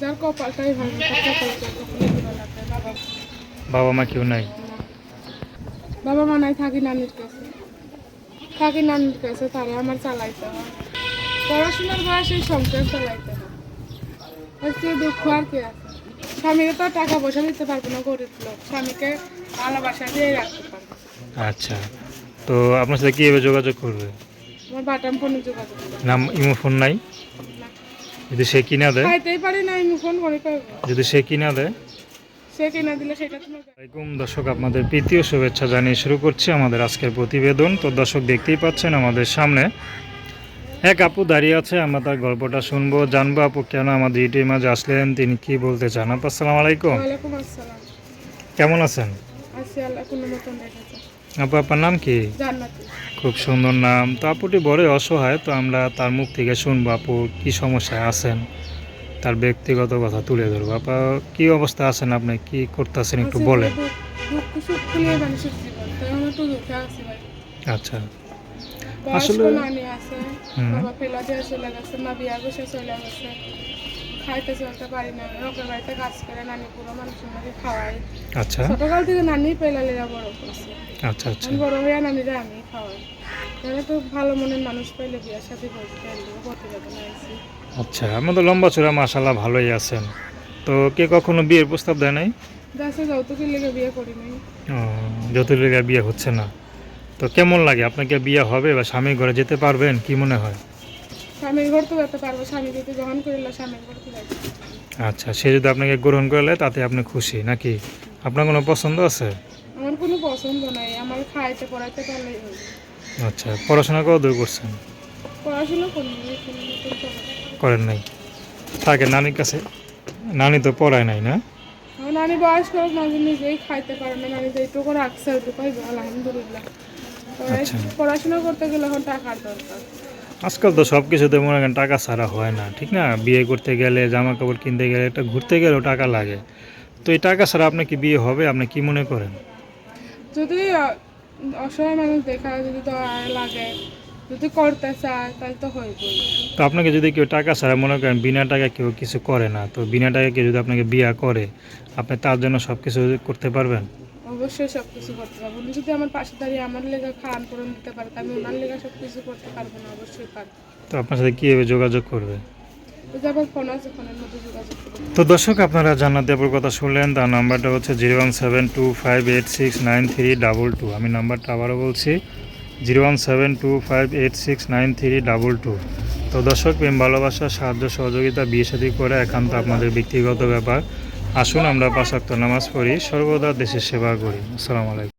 যার কপালটাই ভালো বাবা মা কেউ নাই? বাবা মা নাই থাকি নানির কাছে। থাকি নানির কাছে তারে আমার চালাইতে হয়। পড়াশোনার বয়সে সংসার চালাইতে হয়। হচ্ছে দুঃখ আর কি আছে? স্বামীকে তো টাকা পয়সা দিতে পারব না গরিব লোক। স্বামীকে ভালোবাসা দিয়ে রাখতে পারব। আচ্ছা। তো আপনার সাথে কীভাবে যোগাযোগ করবে? আমার বাটাম ফোনে যোগাযোগ নাম ইমো ফোন নাই। যদি সে কিনা দেয়? খাইতেই পারি না আমি ফোন করে। যদি সে কিনা দেয়? সে কিনা দিলে সেটা আসসালামাইকুম দর্শক আপনাদের প্রীতীয় শুভেচ্ছা জানিয়ে শুরু করছি আমাদের আজকের প্রতিবেদন। তো দর্শক দেখতেই পাচ্ছেন আমাদের সামনে। এক আপু দাঁড়িয়ে আছে আমরা তার গল্পটা শুনব জানব আপু কেন আমাদের ইউটিউব মাঝে আসলেন তিনি কি বলতে চান? আপু আসসালামু আলাইকুম। কেমন আছেন? আপু আপনার নাম কি? জান্নাতি খুব সুন্দর নাম। তো আপুটি বড়ই অসহায় তো আমরা তার মুখ থেকে শুনব আপু কি সমস্যায় আছেন? তার ব্যক্তিগত কথা তুলে ধরবো। আপা কি অবস্থা আছেন আপনি? কি করতেছেন একটু বলেন। আচ্ছা। আসলে- খাইতে চলতে পারি না লোকের বাড়িতে কাজ করে নানি পুরো মানুষের খাওয়াই। আচ্ছা। ছোটকাল থেকে নানি পেলালিরা বড় করছে। আচ্ছা আচ্ছা। বড় নানিরা আমি খাওয়াই। তাহলে তো ভালো মনের মানুষ পাইলে বিয়ার সাথে বলতে প্রতিবেদন আইছি। আচ্ছা আমাদের লম্বা চূড়া মাসাল্লাহ ভালোই আছেন। তো কে কখনো বিয়ের প্রস্তাব দেয় নাই? যৌতুকের লেগে বিয়ে করি নাই। বিয়ে হচ্ছে না। তো কেমন লাগে? আপনাকে বিয়ে হবে বা স্বামীর ঘরে যেতে পারবেন? কি মনে হয়? স্বামীর ঘর তো যেতে পারব স্বামী যদি গ্রহণ করিলে স্বামীর ঘর তো আচ্ছা সে যদি আপনাকে গ্রহণ করলে তাতে আপনি খুশি নাকি আপনার কোনো পছন্দ আছে? আমার কোনো পছন্দ নাই আমার খাইতে পড়াইতে পারলেই আচ্ছা পড়াশোনা কত দূর করছেন? পড়াশোনা। করেন নাই। থাকে নানির কাছে? নানি তো পড়ায় নাই না? নানি বয়স করে নানি নিজেই খাইতে পারে না নানি যেটুকু রাখছে ওইটুকু পাইবে আলহামদুলিল্লাহ। আচ্ছা। পড়াশোনা করতে গেলে এখন টাকার দরকার। আজকাল তো সব কিছুতে মনে করেন টাকা ছাড়া হয় না ঠিক না? বিয়ে করতে গেলে জামা কাপড় কিনতে গেলে একটা ঘুরতে গেলেও টাকা লাগে। তো এই টাকা ছাড়া আপনার কি বিয়ে হবে? আপনি কি মনে করেন? যদি অসহায় মানুষ দেখা যদি লাগে যদি করতে চায় তাহলে তো হইবই। তো আপনাকে যদি কেউ টাকা ছাড়া মনে করেন বিনা টাকা কেউ কিছু করে না তো বিনা টাকা কেউ যদি আপনাকে বিয়ে করে আপনি তার জন্য সব কিছু করতে পারবেন? অবশ্যই সব কিছু করতে পারব। উনি যদি আমার পাশে দাঁড়িয়ে আমার লেগে খাওয়ান পূরণ দিতে পারে তা আমি ওনার লেগে সব কিছু করতে পারব না অবশ্যই পারব। তো আপনার সাথে কীভাবে যোগাযোগ করবে? তো দর্শক আপনারা জান্নাত দেবর কথা শুনলেন তার নাম্বারটা হচ্ছে zero one seven two five eight six nine three double two. আমি নাম্বারটা আবারও বলছি zero one seven two five eight six nine three double two. তো দর্শক প্রেম ভালোবাসা সাহায্য সহযোগিতা বিয়ে সাথী করে একান্ত আপনাদের ব্যক্তিগত ব্যাপার। আসুন আমরা পাঁচাক্ত নামাজ পড়ি সর্বদা দেশের সেবা করি। আসসালামু আলাইকুম।